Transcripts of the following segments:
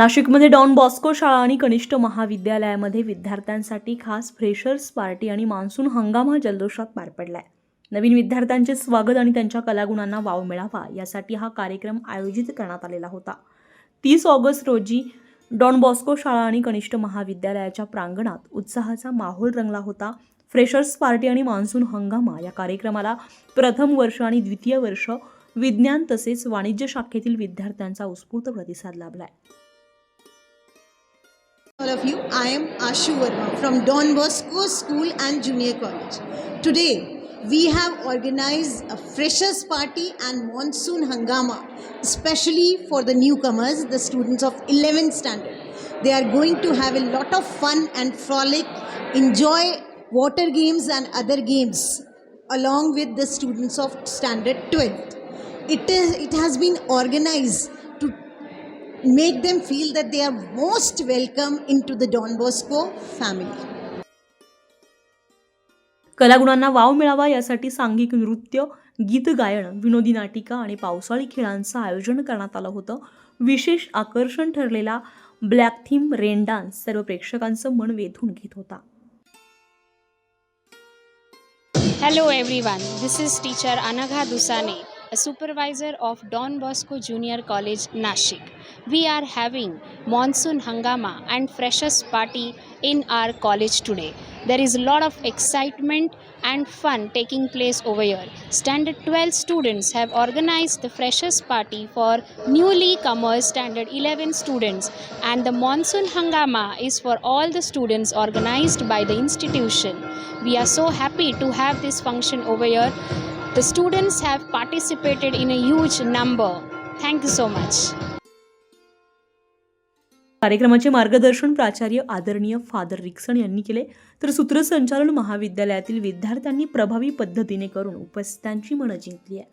नाशिकमध्ये don Bosco शाळा आणि कनिष्ठ महाविद्यालयामध्ये विद्यार्थ्यांसाठी खास फ्रेशर्स पार्टी आणि मान्सून हंगामा जल्लोषात पार पडलाय. नवीन विद्यार्थ्यांचे स्वागत आणि त्यांच्या कलागुणांना वाव मिळावा यासाठी हा कार्यक्रम आयोजित करण्यात आलेला होता. तीस ऑगस्ट रोजी डॉन बॉस्को शाळा आणि कनिष्ठ महाविद्यालयाच्या प्रांगणात उत्साहाचा माहोल रंगला होता. फ्रेशर्स पार्टी आणि मान्सून हंगामा या कार्यक्रमाला प्रथम वर्ष आणि द्वितीय वर्ष विज्ञान तसेच वाणिज्य शाखेतील विद्यार्थ्यांचा उत्स्फूर्त प्रतिसाद लाभलाय. All of you. I am Ashu Verma from Don Bosco School and Junior College. Today, we have organized a freshers party and monsoon hangama, especially for the newcomers, the students of 11th standard. They are going to have a lot of fun and frolic, enjoy water games and other games along with the students of standard 12th. It is it has been organized make them feel that they are most welcome into the Don Bosco family. कलागुणांना वाव मिळावा यासाठी सांघिक नृत्य गीत गायन विनोदी नाटिका आणि पावसाळी खेळांचं आयोजन करण्यात आलं होतं. विशेष आकर्षण ठरलेला ब्लॅक थीम रेन डान्स सर्व प्रेक्षकांचं मन वेधून घेत होता. Hello everyone this is teacher Anagha Dusane a supervisor of Don Bosco Junior College, Nashik. We are having monsoon hangama and freshers party in our college today. There is a lot of excitement and fun taking place over here. Standard 12 students have organized the freshers party for newly comers standard 11 students and the monsoon hangama is for all the students organized by the institution. We are so happy to have this function over here. The students have participated in a huge number. Thank you so much. कार्यक्रमाचे मार्गदर्शन प्राचार्य आदरणीय father Rixon यांनी केले तर सूत्रसंचालन महाविद्यालयातील विद्यार्थ्यांनी प्रभावी पद्धतीने करून उपस्थितांची मनं जिंकली आहे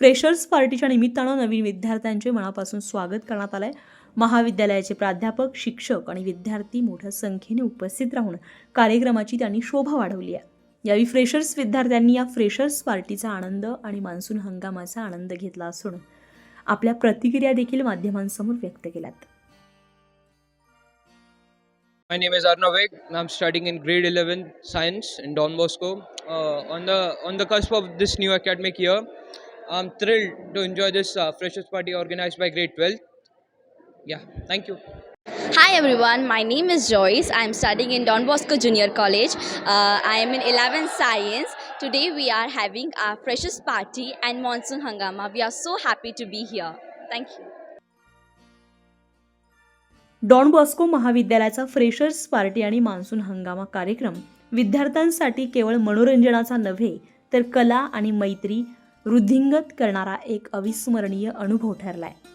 फ्रेशर्स पार्टीच्या निमित्तानं नवीन विद्यार्थ्यांचे मनापासून स्वागत करण्यात आलं आहे महाविद्यालयाचे प्राध्यापक शिक्षक आणि विद्यार्थी मोठ्या संख्येने उपस्थित राहून कार्यक्रमाची त्यांनी शोभा वाढवली आहे यावेळी फ्रेशर्स विद्यार्थ्यांनी या फ्रेशर्स पार्टीचा आनंद आणि मान्सून हंगामाचा आनंद घेतला असून आपल्या प्रतिक्रिया देखील माध्यमांसमोर व्यक्त केल्यात My name is Arnav Veg. and I'm studying in grade 11 science in Don Bosco. Uh, on the on the cusp of this new academic year, I'm thrilled to enjoy this uh, freshers party organized by grade 12. Yeah, thank you. Hi everyone, my name is Joyce. I am studying in Don Bosco Junior College. Uh, I am in 11th Science. Today we are having our freshers party and monsoon hangama. We are so happy to be here. Thank you. Don Bosco महाविद्यालयाचा freshers party आणि monsoon हंगामा कार्यक्रम विद्यार्थ्यांसाठी केवळ मनोरंजनाचा नव्हे तर कला आणि मैत्री वृद्धिंगत करणारा एक अविस्मरणीय अनुभव ठरला आहे